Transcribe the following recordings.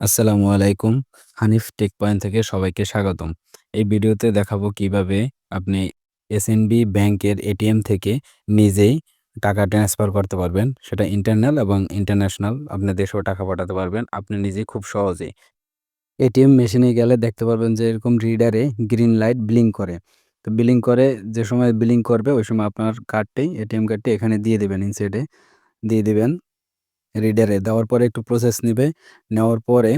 আসসালামু আলাইকুম। Hanif take point থেকে সবাইকে স্বাগতম। এই ভিডিওতে দেখাবো কীভাবে আপনি এসএনবি ব্যাংকের এটিএম থেকে নিজেই টাকা ট্রান্সফার করতে পারবেন। সেটা ইন্টারনাল এবং ইন্টারন্যাশনাল আপনি দেশেও টাকা পাঠাতে পারবেন আপনি নিজেই খুব সহজেই। এটিএম মেশিনে গেলে দেখতে পারবেন যে এরকম রিডারে গ্রিন লাইট ব্লিঙ্ক করে। তো বিলিং করে, যে সময় বিলিং করবে, ওই সময় আপনার কার্ডটি এটিএম কার্ডটি এখানে দিয়ে দিবেন ইনসাইডে দিয়ে দিবেন। রিডারে দেওয়ার পরে একটু প্রসেস নিবে। নেওয়ার পরে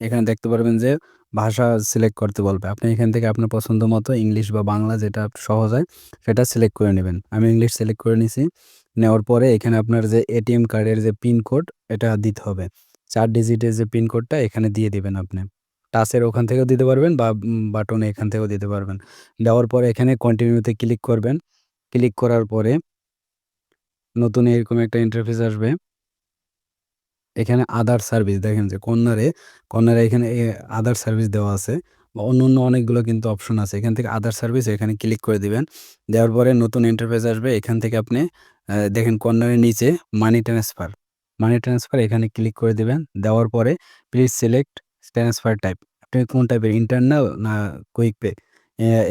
এখানে দেখতে পারবেন যে ভাষা সিলেক্ট করতে বলবে। আপনি এখান থেকে আপনার পছন্দ মতো ইংলিশ বা বাংলা যেটা সহজ হয়, সেটা সিলেক্ট করে নেবেন। আমি ইংলিশ সিলেক্ট করে নিছি। নেওয়ার পরে এখানে আপনার যে এটিএম কার্ডের যে পিন কোড এটা দিতে হবে। চার ডিজিটের যে পিন কোডটা এখানে দিয়ে দিবেন আপনি। টাচের ওখান থেকেও দিতে পারবেন বা বাটনে এখান থেকেও দিতে পারবেন। দেওয়ার পরে এখানে কন্টিনিউতে ক্লিক করবেন। ক্লিক করার পরে নতুন এরকম একটা ইন্টারফেস আসবে। এখানে আদার সার্ভিস দেখেন যে কর্নারে, কর্নারে এখানে আদার সার্ভিস দেওয়া আছে বা অন্য অন্য অনেকগুলো কিন্তু অপশন আছে। এখান থেকে আদার সার্ভিস এখানে ক্লিক করে দিবেন। দেওয়ার পরে নতুন ইন্টারফেস আসবে। এখান থেকে আপনি দেখেন কর্নারের নিচে মানি ট্রান্সফার, মানি ট্রান্সফার এখানে ক্লিক করে দিবেন। দেওয়ার পরে প্লিজ সিলেক্ট ট্রান্সফার টাইপ। আপনি কোন টাইপের ইন্টারনাল না কুইক পে?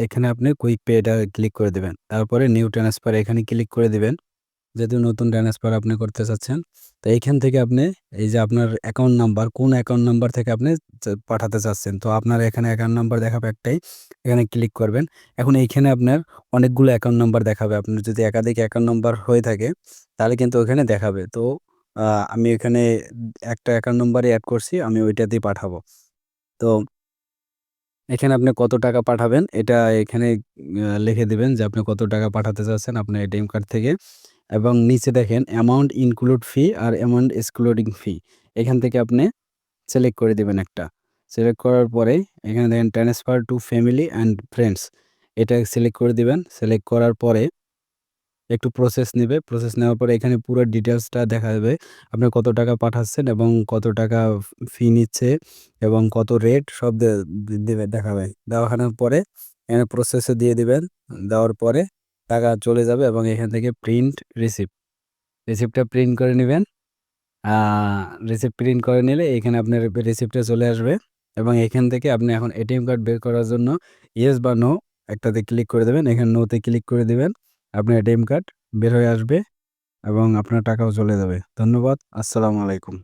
এখানে আপনি কুইক পে এটা ক্লিক করে দিবেন। তারপরে নিউ ট্রান্সফার এখানে ক্লিক করে দিবেন। যেহেতু নতুন ট্রান্সফার আপনি করতে চাচ্ছেন। তো এইখান থেকে আপনি এই যে আপনার অ্যাকাউন্ট নাম্বার কোন অ্যাকাউন্ট নাম্বার থেকে আপনি পাঠাতে চাচ্ছেন। তো আপনার এখানে অ্যাকাউন্ট নাম্বার দেখাবে একটাই। এখানে ক্লিক করবেন। এখন এইখানে আপনার অনেকগুলো অ্যাকাউন্ট নাম্বার দেখাবে। আপনার যদি একাধিক অ্যাকাউন্ট নাম্বার হয়ে থাকে, তাহলে কিন্তু ওখানে দেখাবে। তো আমি এখানে একটা অ্যাকাউন্ট নাম্বারই অ্যাড করছি। আমি ওইটাতেই পাঠাবো। তো এখানে আপনি কত টাকা পাঠাবেন, এটা এখানে লিখে দিবেন যে আপনি কত টাকা পাঠাতে চাচ্ছেন আপনার এটিএম কার্ড থেকে। এবং নিচে দেখেন অ্যামাউন্ট ইনক্লুড ফি আর অ্যামাউন্ট এক্সক্লুডিং ফি। এখান থেকে আপনি সিলেক্ট করে দিবেন একটা। সিলেক্ট করার পরে এখানে দেখেন transfer to family and friends এটা সিলেক্ট করে দিবেন। সিলেক্ট করার পরে একটু প্রসেস নেবে প্রসেস নেওয়ার পরে এখানে পুরো ডিটেলসটা দেখা যাবে। আপনি কত টাকা পাঠাচ্ছেন এবং কত টাকা ফি নিচ্ছে এবং কত রেট সব দেবে, দেখাবে। দেওয়ানোর পরে এখানে প্রসেসে দিয়ে দিবেন। দেওয়ার পরে টাকা চলে যাবে এবং এখান থেকে প্রিন্ট রিসিপ্ট। রিসিপ্টটা প্রিন্ট করে নেবেন রিসিপ্ট প্রিন্ট করে নিলে এখানে আপনার রিসিপ্টটা চলে আসবে এবং এখান থেকে আপনি এখন এটিএম কার্ড বের করার জন্য ইয়েস বা নো একটাতে ক্লিক করে দেবেন এখানে নোতে ক্লিক করে দেবেন, আপনার এটিএম কার্ড বের হয়ে আসবে এবং আপনার টাকাও চলে যাবে। ধন্যবাদ। আসসালামু আলাইকুম।